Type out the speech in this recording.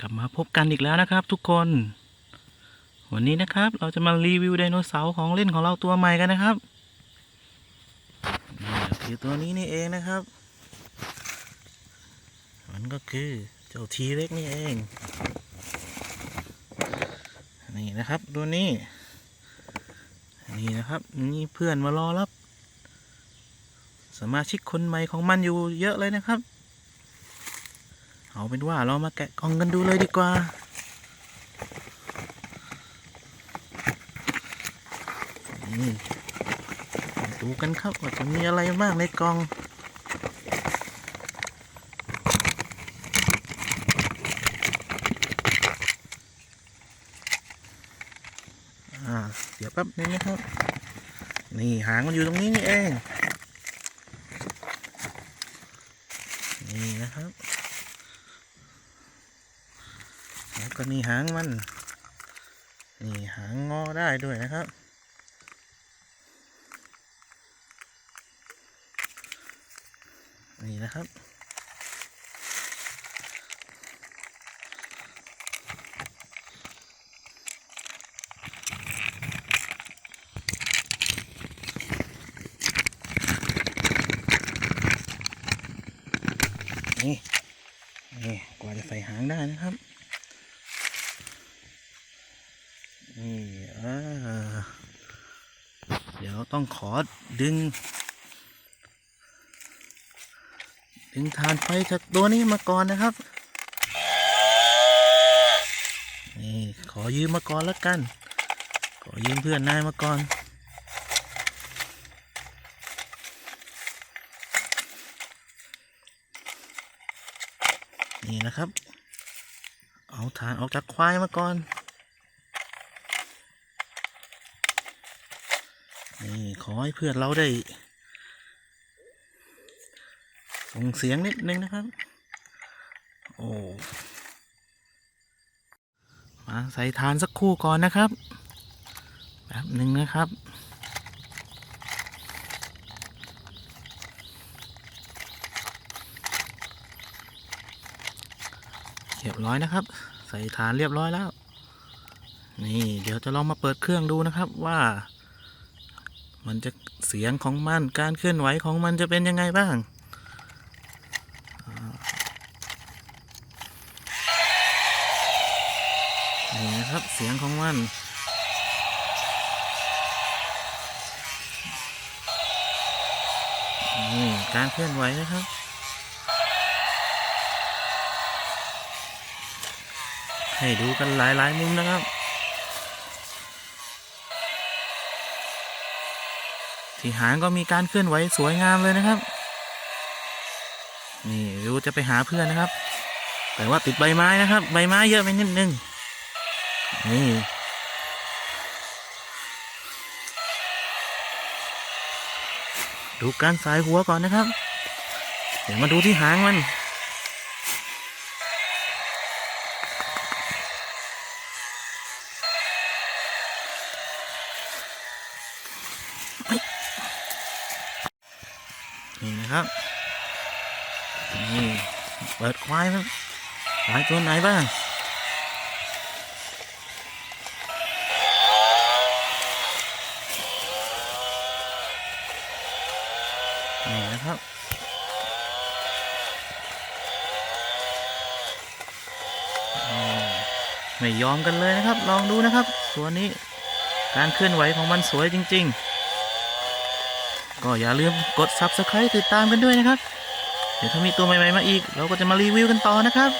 กลับมาพบกันอีกแล้วนะครับ ทุกคน วันนี้นะครับเราจะมารีวิวไดโนเสาร์ของเล่นของเราตัวใหม่กันนะครับนี่คือตัวนี้นี่เองนะครับ มันก็คือเจ้าทีเล็กนี่เองนี่นะครับตัวนี้นี่นะครับนี่เพื่อนมารอรับ สมาชิกคนใหม่ของมันอยู่เยอะเลยนะครับ เอาเป็นว่าเรามาแกะกล่องกันดูเลยดีกว่า ดูกันครับว่าจะมีอะไรบ้างในกล่องอ่าเดี๋ยวแป๊บนึงนะครับ นี่หางมันอยู่ตรงนี้นี่เอง นี่นะครับ แล้วก็นี่หางมัน นี่หางงอได้ด้วยนะครับ นี่นะครับนี่นี่กว่าจะใส่หางได้นะครับ นี่อาเดี๋ยวต้องขอดึง ดึงฐานไฟจากตัวนี้มาก่อนนะครับ นี่ขอยืมมาก่อนแล้วกัน ขอยืมเพื่อนนายมาก่อนนี่นะครับ เอาฐานออกจากควายมาก่อน นี่ขอให้เพื่อนเราได้ส่งเสียงนิดนึงนะครับ โอ้มาใส่ฐานสักคู่ก่อนนะครับแป๊บหนึ่งนะครับเรียบร้อยนะครับ ใส่ฐานเรียบร้อยแล้ว นี่ เดี๋ยวจะลองมาเปิดเครื่องดูนะครับว่า มันจะเสียงของมันการเคลื่อนไหวของมันจะเป็นยังไงบ้างนี่นะครับเสียงของมันนี่การเคลื่อนไหวนะครับให้ดูกันหลาย ๆ มุมนะครับ ที่หางก็มีการเคลื่อนไหวสวยงามเลยนะครับ นี่ดูจะไปหาเพื่อนนะครับ แต่ว่าติดใบไม้นะครับ ใบไม้เยอะไปนิดนึงนี่ดูการสายหัวก่อนนะครับ เดี๋ยวมาดูที่หางมัน นี่นะครับนี่เปิดควายครับควายตัวไหนบ้างนี่นะครับไม่ยอมกันเลยนะครับ ลองดูนะครับ ตัวนี้การเคลื่อนไหวของมันสวยจริง ๆ ก็อย่าลืมกด subscribe ติดตามกันด้วยนะครับ เดี๋ยวถ้ามีตัวใหม่ ๆ มาอีก เราก็จะมารีวิวกันต่อนะครับ